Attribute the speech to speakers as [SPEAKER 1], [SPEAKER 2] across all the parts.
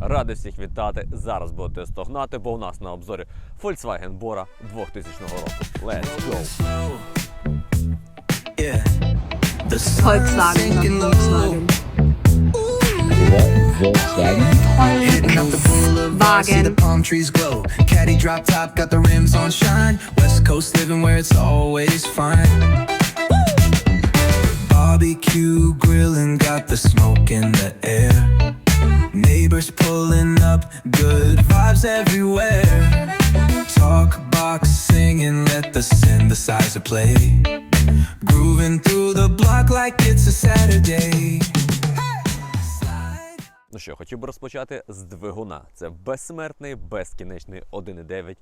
[SPEAKER 1] Радий всіх вітати. Зараз будете стогнати, бо у нас на обзорі Volkswagen Bora 2000 року. Let's go!
[SPEAKER 2] Volkswagen. Volkswagen.
[SPEAKER 3] See the
[SPEAKER 2] Volkswagen.
[SPEAKER 3] palm trees glow. Caddy drop top, got the rims on shine. West Coast living where it's always fine. Barbecue grilling, got the smoke in the air. Neighbors pulling up, good vibes everywhere. Talk box singing, let the synthesizer play. Grooving through the block like it's a Saturday.
[SPEAKER 1] Ну що, хотів би розпочати з двигуна. Це безсмертний, безкінечний 1.9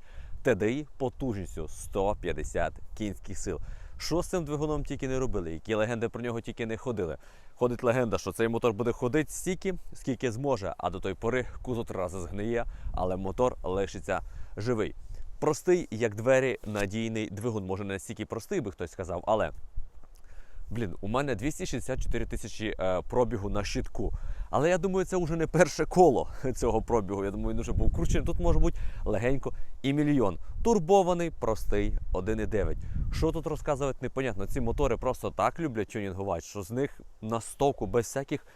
[SPEAKER 1] TDI потужністю 150 кінських сил. Що з цим двигуном тільки не робили, які легенди про нього тільки не ходили. Ходить легенда, що цей мотор буде ходити стільки, скільки зможе, а до той пори кузов три рази згниє, але мотор лишиться живий. Простий, як двері, надійний двигун. Може, не настільки простий, би хтось сказав, але Блін, у мене 264 тисячі е, пробігу на щитку. Але я думаю, це вже не перше коло цього пробігу. Я думаю, він вже був кручений. Тут може бути легенько і мільйон. Турбований, простий 1,9. Що тут розказувати, непонятно. Ці мотори просто так люблять тюнінгувати, що з них на стоку без всяких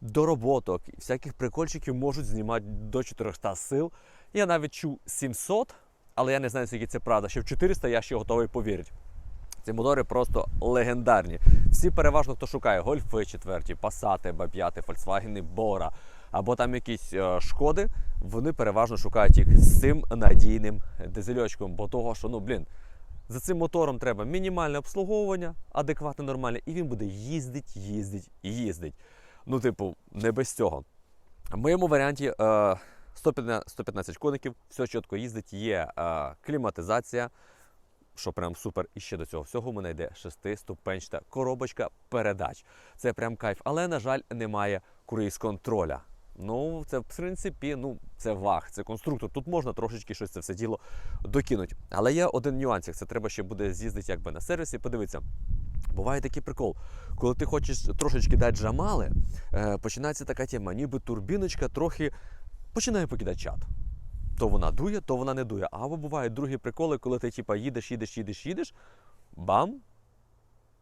[SPEAKER 1] дороботок, всяких прикольчиків можуть знімати до 400 сил. Я навіть чув 700, але я не знаю, скільки це правда. Ще в 400 я ще готовий повірити. Ці мотори просто легендарні. Всі переважно, хто шукає гольфи четверті, пасати, Б5, Volkswagen, Бора або там якісь е, шкоди, вони переважно шукають їх з цим надійним дизельочком, бо того, що ну блін. За цим мотором треба мінімальне обслуговування, адекватне, нормальне, і він буде їздить, їздить і їздить. Ну, типу, не без цього. В моєму варіанті е, 115, 115 коників, все чітко їздить, є е, кліматизація, що прям супер. І ще до цього всього в мене йде шестиступенчата коробочка передач. Це прям кайф. Але, на жаль, немає круїз-контроля. Ну, це в принципі, ну, це ваг, це конструктор. Тут можна трошечки щось це все діло докинути. Але є один нюансик. Це треба ще буде з'їздити якби на сервісі. Подивитися. Буває такий прикол, коли ти хочеш трошечки дати джамали, е, починається така тема, ніби турбіночка трохи починає покидати чат. То вона дує, то вона не дує. Або бувають другі приколи, коли ти типа їдеш, їдеш, їдеш, їдеш, бам!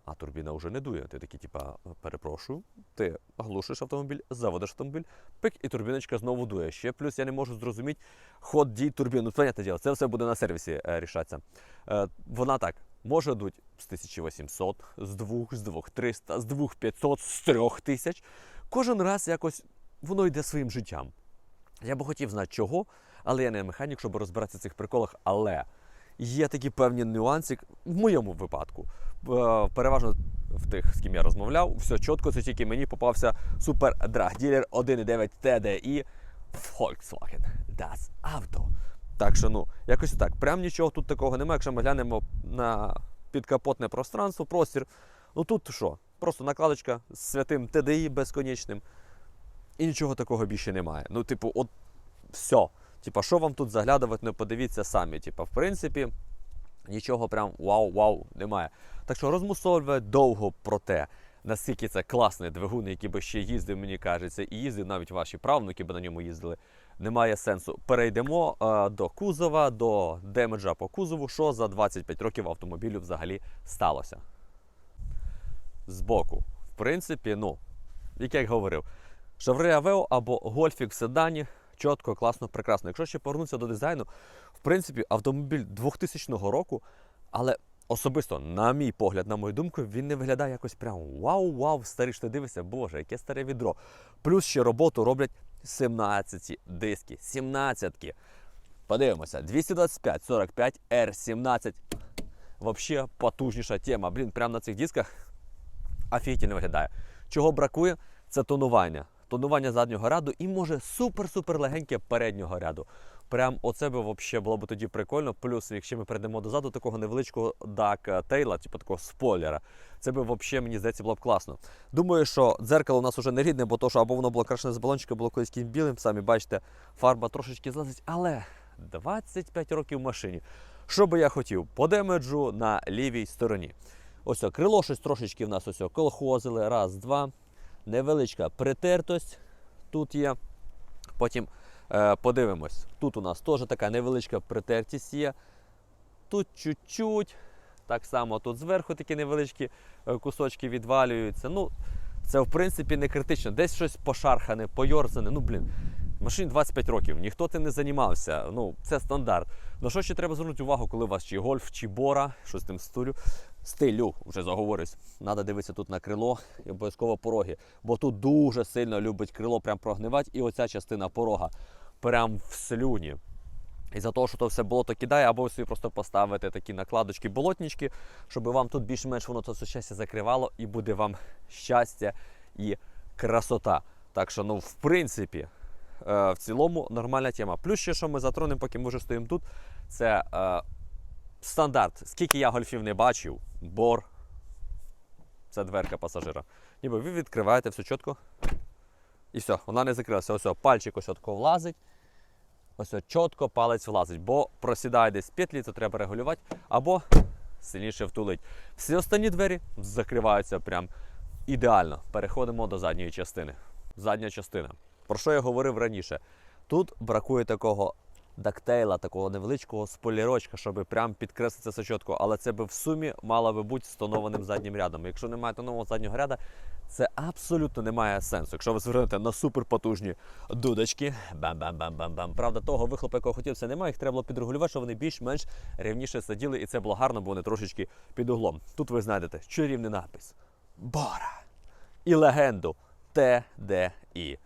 [SPEAKER 1] А турбіна вже не дує. Ти такий, типа, перепрошую, ти глушиш автомобіль, заводиш автомобіль, пик, і турбіночка знову дує. Ще плюс я не можу зрозуміти ход дій турбін. Ну, понятне діло, це все буде на сервісі е, рішатися. Е, вона так може дуть з 1800, з 2, з 2300, з 2500, з 3000. Кожен раз якось воно йде своїм життям. Я би хотів знати чого, але я не механік, щоб розбиратися в цих приколах. Але є такі певні нюанси в моєму випадку. Е, Переважно в тих, з ким я розмовляв, все чітко, це тільки мені попався супер драгділер 1.9 TDI Volkswagen Das Auto. Так що, ну, якось так. Прям нічого тут такого немає. Якщо ми глянемо на підкапотне пространство, простір. Ну тут що? Просто накладочка з святим TDI безконечним. І нічого такого більше немає. Ну, типу, от все. Типа, що вам тут заглядувати, не подивіться самі. Типа, в принципі, нічого прям вау-вау немає. Так що розмусовувати довго про те, наскільки це класний двигун, який би ще їздив, мені кажеться, і їздив навіть ваші правнуки, би на ньому їздили. Немає сенсу. Перейдемо е, до кузова, до демеджа по кузову, що за 25 років автомобілю взагалі сталося. Збоку, в принципі, ну, як я говорив, Chevrolet Aveo або Golfік в седані чітко, класно, прекрасно. Якщо ще повернутися до дизайну, в принципі, автомобіль 2000 року, але особисто, на мій погляд, на мою думку, він не виглядає якось прям вау-вау, старий, що ти дивишся, боже, яке старе відро. Плюс ще роботу роблять 17 диски, 17-ки. Подивимося, 225 45 R17. Вообще потужніша тема. Блін, прямо на цих дисках офігітельно виглядає. Чого бракує? Це тонування. Тонування заднього ряду і може супер-супер легеньке переднього ряду. Прям оце би взагалі було б тоді прикольно. Плюс, якщо ми перейдемо дозаду такого невеличкого дак тейла, типу такого спойлера, це би взагалі, мені здається, було б класно. Думаю, що дзеркало у нас вже не рідне, бо то, що або воно було крашене з балончика, було колись якимсь білим, самі бачите, фарба трошечки злазить, але 25 років в машині. Що би я хотів? По демеджу на лівій стороні. Ось крило щось трошечки в нас ось о, колхозили. Раз, два. Невеличка притертость тут є. Потім е, подивимось. Тут у нас теж така невеличка притертість є. Тут чуть-чуть. Так само тут зверху такі невеличкі е, кусочки відвалюються. Ну, це в принципі не критично. Десь щось пошархане, пойорзане. Ну, блін, машині 25 років, ніхто тим не займався. Ну, це стандарт. На що ще треба звернути увагу, коли у вас чи гольф, чи бора, щось тим стилю. Стилю, вже заговорюсь. Треба дивитися тут на крило і обов'язково пороги. Бо тут дуже сильно любить крило прям прогнивати, і оця частина порога прям в слюні. І за того, що то все болото кидає, або собі просто поставите такі накладочки, болотнички, щоб вам тут більш-менш воно це все щастя закривало, і буде вам щастя і красота. Так що, ну, в принципі, е, в цілому нормальна тема. Плюс ще, що ми затронемо, поки ми вже стоїмо тут, це е, стандарт. Скільки я гольфів не бачив, бор, це дверка пасажира. Ніби ви відкриваєте все чітко. І все, вона не закрилася. Ось, пальчик ось отко влазить. Ось чітко палець влазить, бо просідає десь петлі, це треба регулювати, або сильніше втулить. Всі останні двері закриваються прям ідеально. Переходимо до задньої частини. Задня частина. Про що я говорив раніше? Тут бракує такого дактейла, такого невеличкого сполірочка, щоб прям підкреслити чітко. Але це би в сумі мало би бути з заднім рядом. Якщо немає тонованого заднього ряда, це абсолютно не має сенсу. Якщо ви звернете на суперпотужні дудочки, бам-бам-бам-бам-бам. Правда, того вихлопа, якого хотів, це немає. Їх треба було підрегулювати, щоб вони більш-менш рівніше сиділи, і це було гарно, бо вони трошечки під углом. Тут ви знайдете чарівний напис Бора і легенду ТДІ.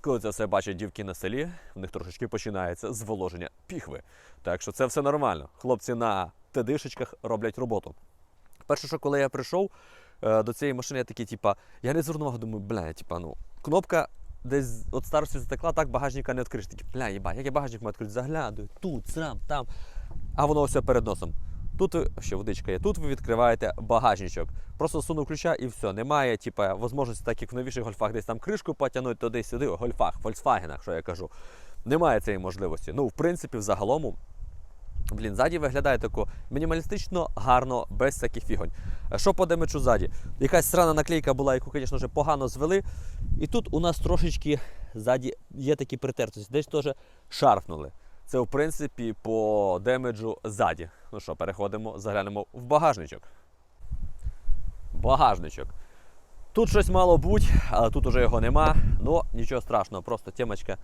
[SPEAKER 1] Коли це все бачать дівки на селі, в них трошечки починається зволоження піхви. Так що це все нормально. Хлопці на тедишечках роблять роботу. Перше, що коли я прийшов е, до цієї машини, я такий, типа, я не звернув увагу, думаю, бля, типа, ну, кнопка десь від старості затекла, так багажника не відкриш. Такий, бля, їба, як я багажник маю відкрити? Заглядую, тут, срам, там. А воно все перед носом. Тут ще водичка є, тут ви відкриваєте багажничок. Просто сунув ключа і все. Немає, типа, можливості, так як в новіших гольфах, десь там кришку потягнути туди-сюди, гольфах, Volkswagen, що я кажу. Немає цієї можливості. Ну, в принципі, взагалому, Блін, ззаді виглядає тако мінімалістично, гарно, без всяких фігонь. Е, Що по демеджу ззаді? Якась срана наклейка була, яку, звісно, вже погано звели. І тут у нас трошечки ззаді є такі притертості, десь теж шарфнули. Це, в принципі, по демеджу ззаді. Ну що, переходимо, заглянемо в багажничок. Багажничок. Тут щось мало бути, але тут уже його нема. Ну, нічого страшного, просто темочка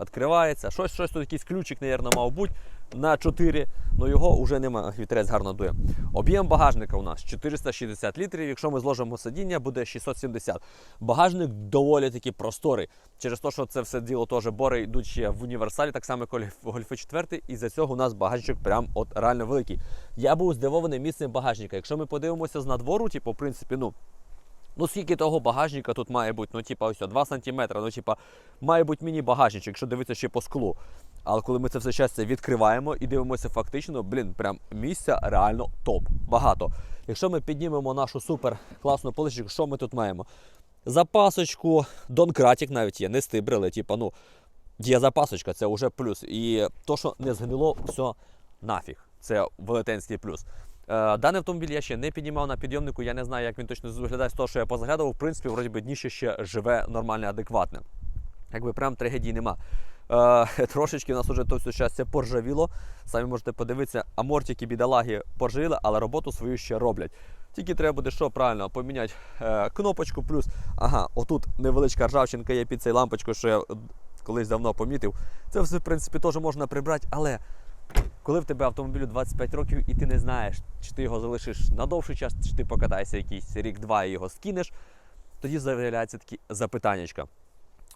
[SPEAKER 1] відкривається. Щось, щось тут якийсь ключик, мабуть, мав бути на 4, але його вже нема. Вітерець гарно дує. Об'єм багажника у нас 460 літрів. Якщо ми зложимо сидіння, буде 670. Багажник доволі таки просторий. Через те, що це все діло теж бори йдуть ще в універсалі, так само як гольфи 4, і за цього у нас багажничок прям от реально великий. Я був здивований місцем багажника. Якщо ми подивимося з надвору, типу, в принципі, ну. Ну, скільки того багажника тут має бути? Ну, типа, ось 2 см, ну, типа, має бути міні-багажничок, якщо дивитися ще по склу. Але коли ми це все щастя відкриваємо і дивимося фактично, блін, прям місця реально топ. Багато. Якщо ми піднімемо нашу супер класну поличку, що ми тут маємо? Запасочку, донкратик навіть є, не стибрили, типа, ну, є запасочка, це вже плюс. І то, що не згнило, все нафіг. Це велетенський плюс. Е, Даний автомобіль я ще не піднімав на підйомнику, я не знаю, як він точно виглядає з того, що я позаглядував. В принципі, вроді би дніще ще живе нормальне, адекватне. Якби прям трагедії нема. Е, трошечки у нас вже то все щастя поржавіло. Самі можете подивитися, амортики бідолаги поржавіли, але роботу свою ще роблять. Тільки треба буде що правильно поміняти е, кнопочку, плюс, ага, отут невеличка ржавчинка є під цією лампочкою, що я колись давно помітив. Це все, в принципі, теж можна прибрати, але коли в тебе автомобілю 25 років і ти не знаєш, чи ти його залишиш на довший час, чи ти покатаєшся якийсь рік-два і його скинеш, тоді з'являється такі запитаннячка.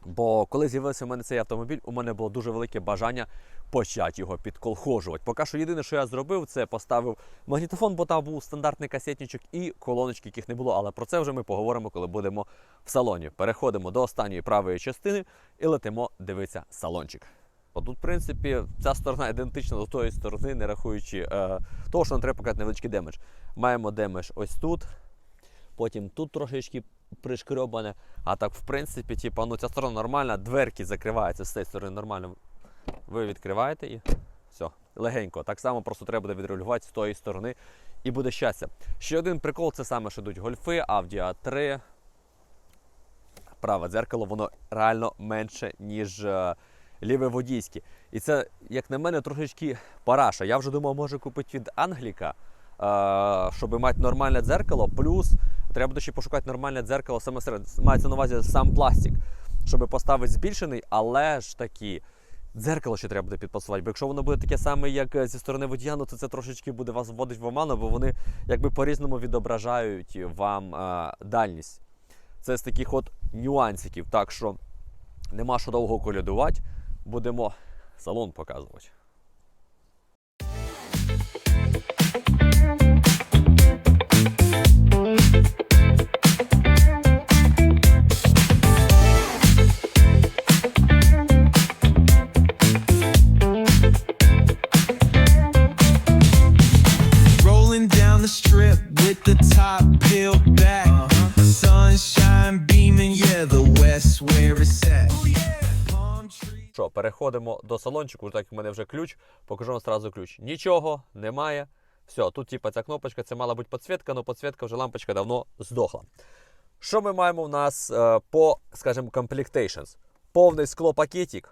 [SPEAKER 1] Бо коли з'явився в мене цей автомобіль, у мене було дуже велике бажання почати його підколхожувати. Поки що єдине, що я зробив, це поставив магнітофон, бо там був стандартний касетничок і колоночки, яких не було. Але про це вже ми поговоримо, коли будемо в салоні. Переходимо до останньої правої частини і летимо дивитися салончик. От Тут, в принципі, ця сторона ідентична до тої сторони, не рахуючи е, того, що нам треба показати невеличкий демедж. Маємо демедж ось тут, потім тут трошечки пришкрьобане. А так, в принципі, типу, ну, ця сторона нормальна, дверки закриваються з цієї сторони нормально. Ви відкриваєте і все, легенько. Так само просто треба буде відрегулювати з тої сторони і буде щастя. Ще один прикол це саме, що йдуть гольфи, Audi A3. праве дзеркало, воно реально менше, ніж е, ліве водійське. І це, як на мене, трошечки параша. Я вже думав, може купити від Англіка, е, щоб мати нормальне дзеркало. Плюс треба ще пошукати нормальне дзеркало саме серед. Мається на увазі сам пластик, щоб поставити збільшений, але ж таки. Дзеркало ще треба буде підпасувати, бо якщо воно буде таке саме, як е, зі сторони водія, ну, то це трошечки буде вас вводити в оману, бо вони якби по-різному відображають вам е, дальність. Це з таких от нюансиків. Так що нема що довго колядувати, будемо салон показувати.
[SPEAKER 3] Rolling down the strip with the top peeled back. Sunshine beaming, yeah, the west where it's at.
[SPEAKER 1] Що, переходимо до салончику, так як в мене вже ключ, покажу вам одразу ключ. Нічого немає. Все, тут типа ця кнопочка, це мала бути підсвітка, але підсвітка вже лампочка давно здохла. Що ми маємо у нас е, по, скажімо, complications? Повний склопакетик,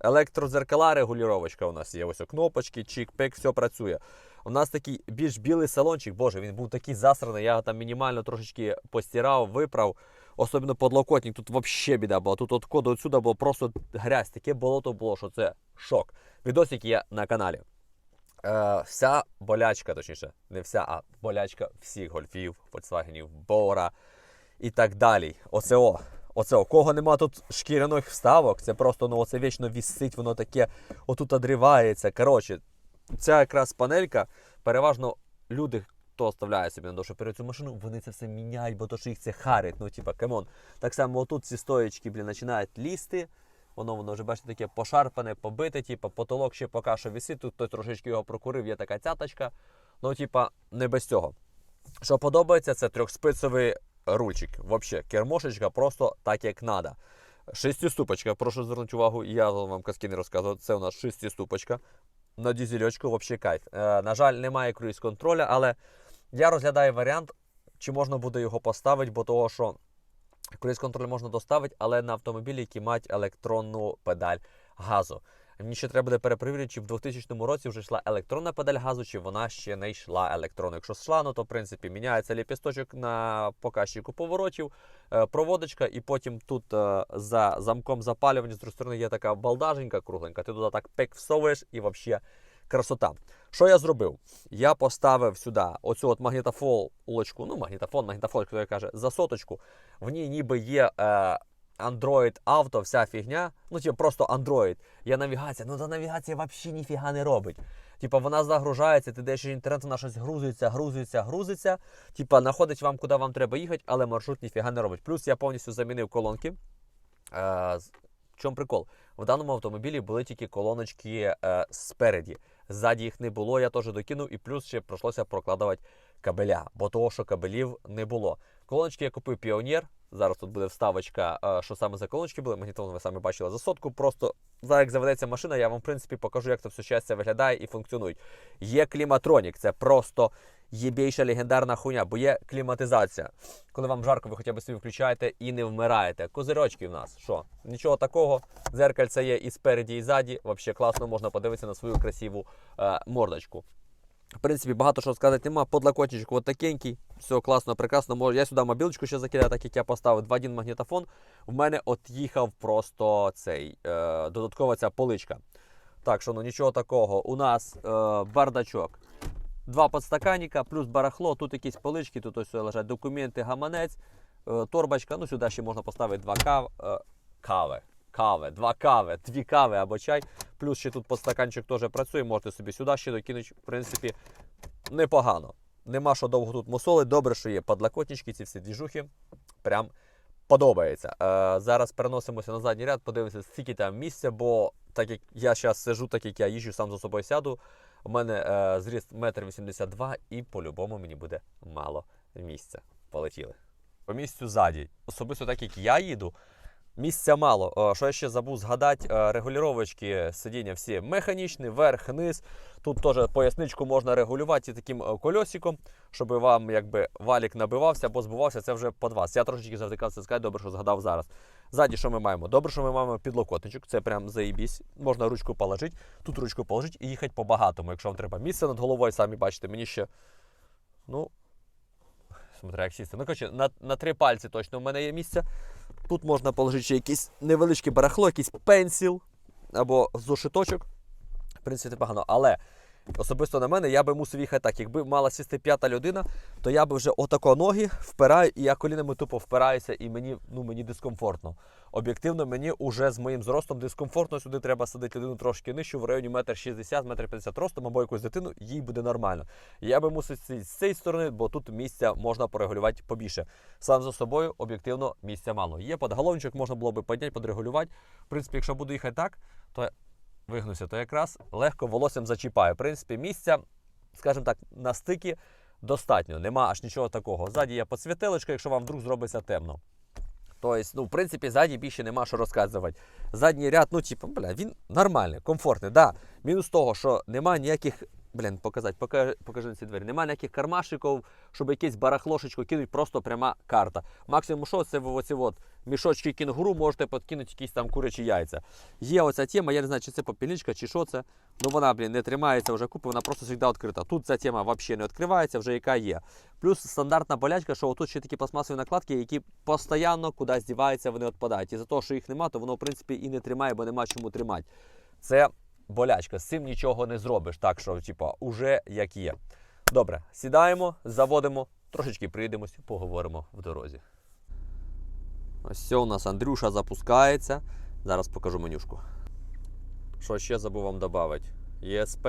[SPEAKER 1] електрозеркала, регулювачка у нас є. Ось кнопочки, чик-пик, все працює. У нас такий більш білий салончик, боже, він був такий засраний, я його там мінімально трошечки постирав, виправ. Особливо подлокотник, тут взагалі біда була. Тут от коду отсюди було просто грязь, таке болото було, що це шок. Відосик є на каналі. Е, вся болячка, точніше, не вся, а болячка всіх гольфів, Volkswagen, Бора і так далі. Оце. Оце у кого нема тут шкіряних вставок, це просто ну, оце вічно вісить, воно таке отут одривається. Коротше, ця якраз панелька, переважно люди, хто оставляє собі на душу перед цю машину, вони це все міняють, бо то, що їх це харить. Ну, типа, камон. Так само отут ці стоєчки, блін, починають лізти. Воно, воно вже бачите, таке пошарпане, побите, типа, потолок ще поки що висить, тут хтось трошечки його прокурив, є така цяточка. Ну, типа, не без цього. Що подобається, це трьохспицевий рульчик. Взагалі, кермошечка просто так, як треба. Шестиступочка, прошу звернути увагу, я вам казки не розказував. Це у нас шестиступочка. На дізельочку взагалі кайф. Е, на жаль, немає круїз контроля, але я розглядаю варіант, чи можна буде його поставити, бо того, що круїз контроль можна доставити, але на автомобілі, які мають електронну педаль газу. Мені ще треба буде перепровірити, чи в 2000 році вже йшла електронна педаль газу, чи вона ще не йшла електронною. Якщо йшла, ну то в принципі міняється ліпісточок на показчику поворотів, е, проводочка, і потім тут е, за замком запалювання з другої сторони є така балдаженька кругленька. Ти туди так пек всовуєш і взагалі красота. Що я зробив? Я поставив сюди оцю от магнітофолочку, ну магнітофон, магнітофон, хто каже, за соточку. В ній ніби є. Е, Android Auto, вся фігня, ну типу просто Android. Є навігація, ну та навігація взагалі ніфіга не робить. Типа вона загружається, ти даєш інтернет, вона щось грузиться, грузиться, грузиться. Типа знаходить вам, куди вам треба їхати, але маршрут ніфіга не робить. Плюс я повністю замінив колонки. Е, в чому прикол? В даному автомобілі були тільки колоночки е, спереді. Ззаді їх не було, я теж докинув, і плюс ще прийшлося прокладувати кабеля, бо того, що кабелів не було. Колоночки я купив Піонер. Зараз тут буде вставочка, е, що саме за колоночки були. Магнітон ви самі бачили за сотку. Просто зараз як заведеться машина, я вам в принципі покажу, як це все щастя виглядає і функціонує. Є кліматронік, це просто єбейша легендарна хуйня, бо є кліматизація. Коли вам жарко, ви хоча б собі включаєте і не вмираєте. Козирочки в нас. Що? Нічого такого. Дзеркальце є і спереді, і ззаді. Взагалі класно можна подивитися на свою красиву е, мордочку. В принципі, багато що сказати нема. Подлокотничок от такенький. Все класно, прекрасно. Можу. Я сюди мобілочку ще закидаю, так як я поставив 2.1 магнітофон. В мене от їхав просто цей е, додаткова ця поличка. Так що ну нічого такого. У нас е, бардачок. Два подстаканника, плюс барахло, тут якісь полички, тут ось лежать документи, гаманець, е, торбочка. Ну сюди ще можна поставити два кав, е, кави. Кави, два кави, дві кави або чай. Плюс ще тут подстаканчик теж працює, можете собі сюди ще докинути, в принципі, непогано. Нема що довго тут мусолить. Добре, що є подлокотнички, ці всі двіжухи. Прям подобається. Е, зараз переносимося на задній ряд, подивимося, скільки там місця, бо так як я зараз сижу, так як я їжджу, сам за собою сяду. У мене е, зріст 1,82 м і по-любому мені буде мало місця. Полетіли. По місцю ззаді. Особисто так як я їду, Місця мало. О, Що я ще забув згадати, е, регулювачки сидіння всі механічні, верх, низ. Тут теж поясничку можна регулювати і таким е, кольосиком, щоб вам якби валік набивався або збивався, це вже під вас. Я трошечки завтикав сказати, добре, що згадав зараз. Ззаді, що ми маємо? Добре, що ми маємо підлокотничок, це прям заїбісь. Можна ручку положити, тут ручку положити і їхати по-багатому, якщо вам треба. Місце над головою, самі бачите, мені ще. Ну, смотря як сісти. Ну, коротше, на, на три пальці точно в мене є місце. Тут можна положити ще якийсь невеличке барахло, якийсь пенсіл або зошиточок. В принципі, непогано. Але особисто на мене я би мусив їхати так. Якби мала сісти п'ята людина, то я би вже отако ноги впираю, і я колінами тупо впираюся, і мені, ну, мені дискомфортно. Об'єктивно, мені уже з моїм зростом дискомфортно. Сюди треба садити людину трошки нижче, в районі 1,60 м, 1,50 м ростом, або якусь дитину, їй буде нормально. Я би мусив з цієї сторони, бо тут місця можна порегулювати побільше. Сам за собою, об'єктивно, місця мало. Є подголовничок, можна було би підняти, подрегулювати. В принципі, якщо буду їхати так, то вигнуся, то якраз легко волоссям зачіпаю. В принципі, місця, скажімо так, на стикі достатньо. Нема аж нічого такого. Ззаді є підсвітилочка, якщо вам вдруг зробиться темно. Тобто, ну, в принципі, ззаді більше нема що розказувати. Задній ряд, ну, типу, бля, він нормальний, комфортний. Да. Мінус того, що нема ніяких. Блін, показати, покажи, покажи на ці двері. Немає ніяких кармашиків, щоб якесь барахлошечко кинуть, просто пряма карта. Максимум, що це в оці от мішочки кінгуру, можете підкинути якісь там курячі яйця. Є оця тема, я не знаю, чи це попільничка, чи що це. Ну вона, блін, не тримається вже купи, вона просто завжди відкрита. Тут ця тема взагалі не відкривається, вже яка є. Плюс стандартна болячка, що отут ще такі пластмасові накладки, які постійно кудись діваються, вони відпадають. І за того, що їх нема, то воно в принципі і не тримає, бо нема чому тримати. Це болячка, з цим нічого не зробиш. Так що, типа, уже як є. Добре, сідаємо, заводимо, трошечки приїдемось, поговоримо в дорозі. Ось все, у нас Андрюша запускається. Зараз покажу менюшку. Що ще забув вам додати? ЄСП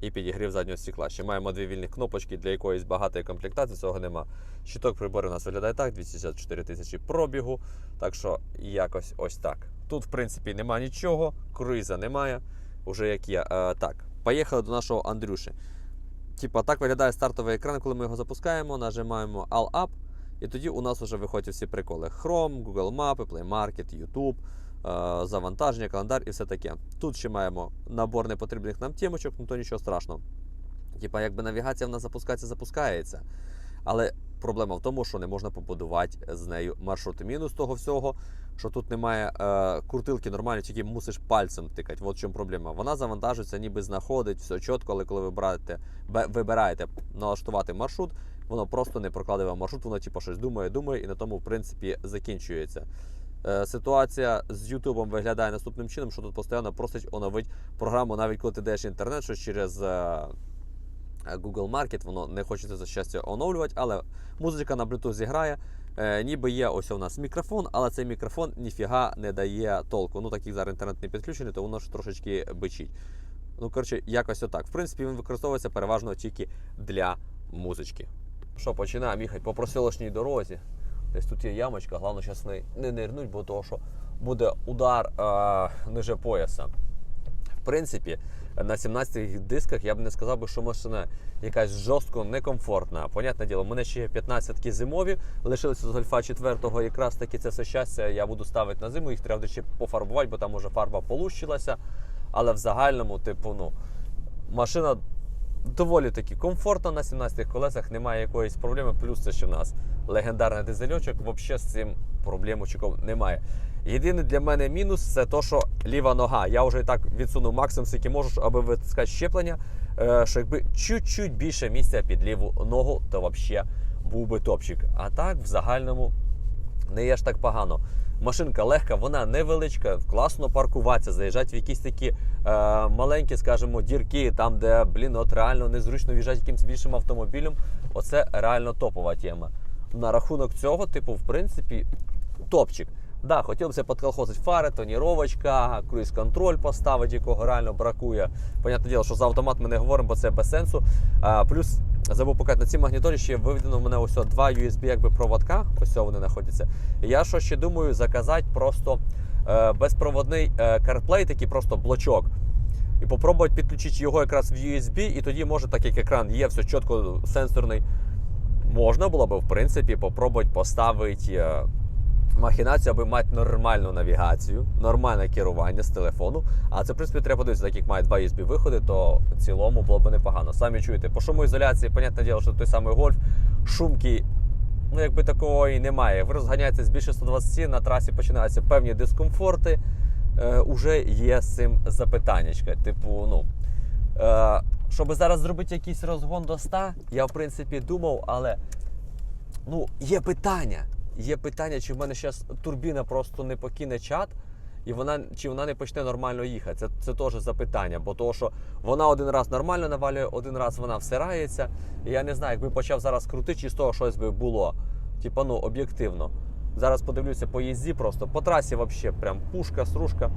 [SPEAKER 1] і підігрів заднього стекла. Ще маємо дві вільні кнопочки для якоїсь багатої комплектації, цього нема. Щиток приборів у нас виглядає так, 264 тисячі пробігу. Так що якось ось так. Тут, в принципі, нема нічого, круїза немає. Уже як є. Е, так, поїхали до нашого Андрюші. Типа так виглядає стартовий екран, коли ми його запускаємо, нажимаємо All Up, і тоді у нас вже виходять всі приколи: Chrome, Google Maps, Play Market, YouTube, е, завантаження, календар і все таке. Тут ще маємо набор непотрібних нам темочок, ну то нічого страшного. Типа, якби навігація в нас запускається, запускається. Але проблема в тому, що не можна побудувати з нею маршрути. Мінус того всього, що тут немає е, куртилки нормальної, тільки мусиш пальцем тикати. От в чому проблема. Вона завантажується, ніби знаходить все чітко, але коли ви бе- вибираєте налаштувати маршрут, воно просто не прокладає вам маршрут, воно типу, щось думає, думає, і на тому, в принципі, закінчується. Е, Ситуація з Ютубом виглядає наступним чином, що тут постійно просить оновити програму, навіть коли ти даєш інтернет, що через е, Google Market, воно не хочеться за щастя оновлювати, але музика на Bluetooth зіграє. Е, ніби є ось у нас мікрофон, але цей мікрофон ніфіга не дає толку. Ну, так як зараз інтернет не підключений, то воно ж трошечки бичить. Ну, коротше, якось отак. В принципі, він використовується переважно тільки для музички. Що, починаємо їхати по проселочній дорозі. Десь тут є ямочка, головне зараз не, не нирнуть, бо того, що буде удар е, ниже пояса. Принципі, на 17 дисках я б не сказав би, що машина якась жорстко некомфортна. Понятне діло, у мене ще є 15 зимові, лишилися з гольфа 4-го, якраз таки це все щастя я буду ставити на зиму, їх треба ще пофарбувати, бо там уже фарба полущилася. Але в загальному, типу, ну, машина доволі таки комфортна на 17 колесах, немає якоїсь проблеми. Плюс це ще в нас легендарний дизельочок, взагалі з цим проблемочком немає. Єдиний для мене мінус це то, що ліва нога. Я вже і так відсунув максимум, скільки можу, аби витискати щеплення. Е, що якби чуть-чуть більше місця під ліву ногу, то взагалі був би топчик. А так, в загальному, не є ж так погано. Машинка легка, вона невеличка, класно паркуватися, заїжджати в якісь такі е, маленькі, скажімо, дірки, там, де, блін, от реально незручно в'їжджати якимось більшим автомобілем. Оце реально топова тема. На рахунок цього, типу, в принципі, топчик. Да, хотілося б підколхозити фари, тоніровочка, круїз-контроль поставити, якого реально бракує. Понятне діло, що за автомат ми не говоримо, бо це без сенсу. А, плюс забув показати, на цій магніторі ще виведено в мене ось два USB якби проводка. Ось вони знаходяться. Я що ще думаю, заказати просто е, безпроводний е, CarPlay, такий просто блочок. І попробувати підключити його якраз в USB, і тоді може, так як екран є, все чітко сенсорний. Можна було б, в принципі, попробувати поставити. е, махінацію, аби мати нормальну навігацію, нормальне керування з телефону. А це, в принципі, треба дивитися, так як має два USB виходи, то в цілому було б непогано. Самі чуєте, по шумоізоляції, понятне діло, що той самий гольф, шумки. Ну, якби такого і немає. Ви розганяєтесь більше 120 на трасі починаються певні дискомфорти. Е, уже є з цим запитаннячка. Типу, ну. Е, щоб зараз зробити якийсь розгон до 100, я в принципі думав, але ну, є питання. Є питання, чи в мене зараз турбіна просто не покине чат, і вона чи вона не почне нормально їхати. Це, це теж запитання, бо того, що вона один раз нормально навалює, один раз вона всирається. І я не знаю, якби почав зараз крутити, чи з того щось би було. Типа, ну, об'єктивно. Зараз подивлюся по їзді просто. По трасі взагалі прям пушка, стружка.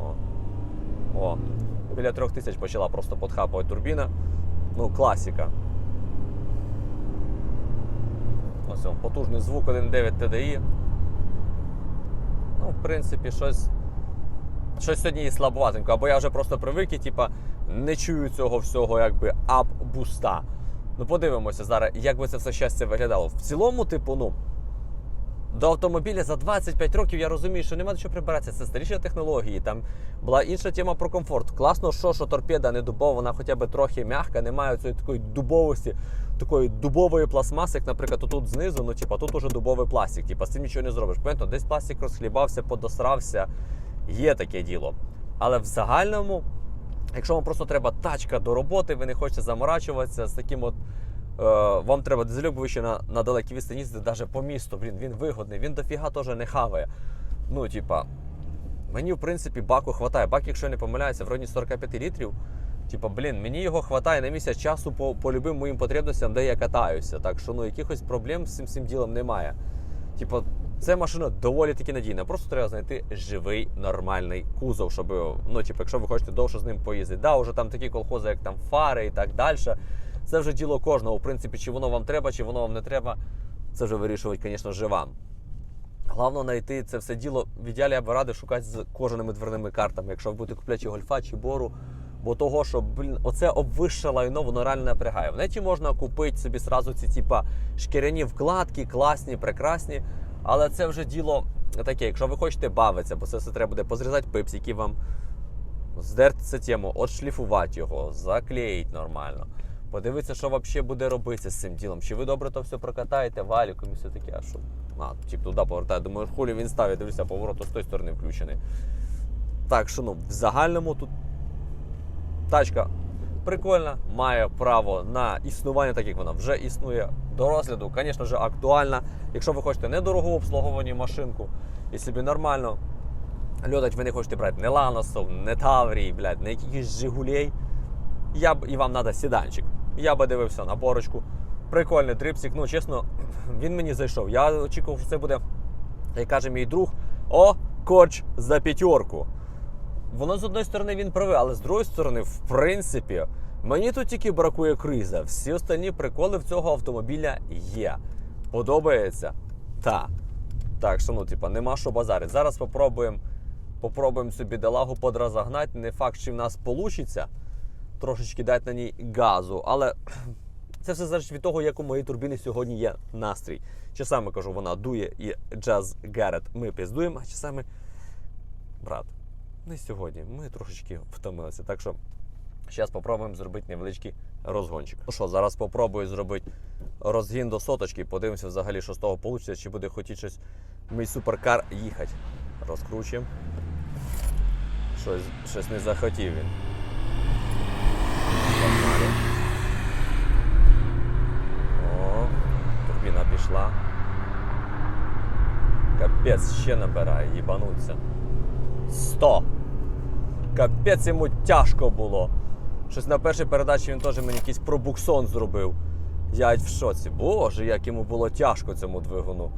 [SPEAKER 1] О. О. Біля трьох тисяч почала просто подхапувати турбіна. Ну, класика. Он, потужний звук 1.9 TDI. Ну, в принципі, щось. Щось сьогодні і слабоватенько, або я вже просто привик і типа, не чую цього всього якби ап-буста. Ну, подивимося зараз, як би це все щастя виглядало. В цілому, типу, ну. До автомобіля за 25 років я розумію, що нема до чого прибиратися. Це старіші технології. Там була інша тема про комфорт. Класно, що, що торпеда не дубова, вона хоча б трохи м'яка, немає цієї такої дубовості, такої дубової пластмаси, як, наприклад, тут знизу, ну типа тут уже дубовий пластик. Типа з цим нічого не зробиш. Понятно, десь пластик розхлібався, подосрався. Є таке діло. Але в загальному, якщо вам просто треба тачка до роботи, ви не хочете заморачуватися з таким от. Е, вам треба дизельок, бо ви ще на, на далекій відстані їздити навіть по місту. Блін, він вигодний, він дофіга теж не хаває. Ну, типа, мені в принципі баку хватає. Бак, якщо я не помиляюся, в районі 45 літрів. Типа, блін, мені його хватає на місяць часу по, по любим моїм потребностям, де я катаюся. Так що ну, якихось проблем з цим всім ділом немає. Типа, ця машина доволі таки надійна. Просто треба знайти живий нормальний кузов, щоб, ну, типу, якщо ви хочете довше з ним поїздити. Да, вже там такі колхози, як там фари і так далі. Це вже діло кожного. В принципі, чи воно вам треба, чи воно вам не треба. Це вже вирішувати, звісно, же вам. Головне знайти це все діло. В ідеалі я б радив шукати з кожаними дверними картами, якщо ви будете купляти гольфа чи бору. Бо того, що блін, оце обвище лайно, воно реально напрягає. В неті можна купити собі сразу ці типа шкіряні вкладки, класні, прекрасні. Але це вже діло таке, якщо ви хочете бавитися, бо це все треба буде позрізати пипсики вам, здерти цю тему, отшліфувати його, заклеїти нормально. Подивитися, що взагалі буде робитися з цим ділом. Чи ви добре то все прокатаєте валіком і все таке, а що? А, тип туди повертає. Думаю, хулі він ставить, дивлюся, поворот з тої сторони включений. Так що ну, в загальному тут тачка прикольна, має право на існування, так як вона вже існує до розгляду. Звісно ж, актуальна. Якщо ви хочете недорогу обслуговувані машинку і собі нормально льотать, ви не хочете брати не Ланосов, не Таврій, блядь, не якихось Жигулей. Я б і вам треба сіданчик. Я би дивився на порочку. Прикольний дрипсик. Ну, чесно, він мені зайшов. Я очікував, що це буде, як каже мій друг, о, корч за п'ятерку. Воно з одної сторони він правий, але з другої сторони, в принципі, мені тут тільки бракує криза. Всі останні приколи в цього автомобіля є. Подобається? Та. Так, що ну, типа, нема що базарити. Зараз попробуємо попробуємо цю бідолагу подразогнати. Не факт, що в нас вийде трошечки дати на ній газу. Але це все залежить від того, як у моєї турбіни сьогодні є настрій. Часами кажу, вона дує і джаз Гарет ми піздуємо, а часами, брат, не сьогодні. Ми трошечки втомилися. Так що зараз спробуємо зробити невеличкий розгончик. Ну що, зараз спробую зробити розгін до соточки, подивимося взагалі, що з того вийде, чи буде хотіти щось мій суперкар їхати. Розкручуємо. Щось, щось не захотів він. Погнали. О, турбіна пішла. Капець ще набирає, їбануться. 100. Капець йому тяжко було. Щось на першій передачі він теж мені якийсь пробуксон зробив. Я в шоці. Боже, як йому було тяжко цьому двигуну.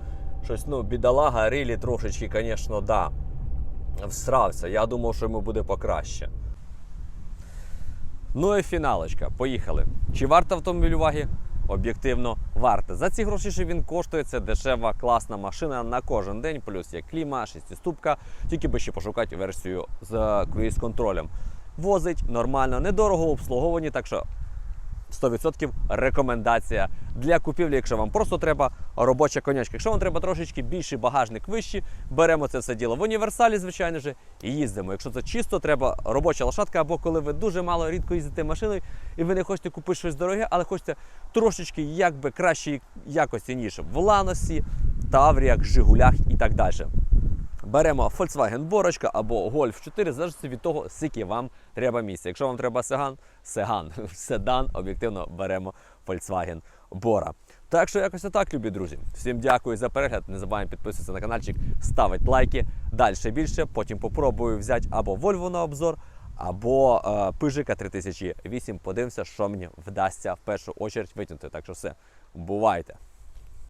[SPEAKER 1] Щось, ну, бідолага, рилі трошечки, звісно, да. Всрався. Я думав, що йому буде покраще. Ну і фіналочка. Поїхали. Чи варто автомобіль уваги? Об'єктивно варте. За ці гроші, що він коштує, це дешева, класна машина на кожен день, плюс є кліма, шестиступка, тільки би ще пошукати версію з круїз-контролем. Возить нормально, недорого обслуговані, так що 100% рекомендація для купівлі, якщо вам просто треба робоча конячка. Якщо вам треба трошечки більший багажник вищий, беремо це все діло в універсалі, звичайно ж, і їздимо. Якщо це чисто, треба робоча лошадка, або коли ви дуже мало рідко їздите машиною, і ви не хочете купити щось дороге, але хочете трошечки якби кращої якості, ніж в Ланосі, Тавріях, Жигулях і так далі. Беремо Volkswagen Борочка або Golf 4, залежно від того, скільки вам треба місця. Якщо вам треба сеган, сеган, седан, об'єктивно беремо Volkswagen Бора. Так що якось отак, любі друзі. Всім дякую за перегляд. Не забуваємо підписуватися на каналчик, ставити лайки. Далі більше. Потім попробую взяти або Volvo на обзор, або е, Пижика 3008. Подивимося, що мені вдасться в першу очередь витягнути. Так що все, бувайте!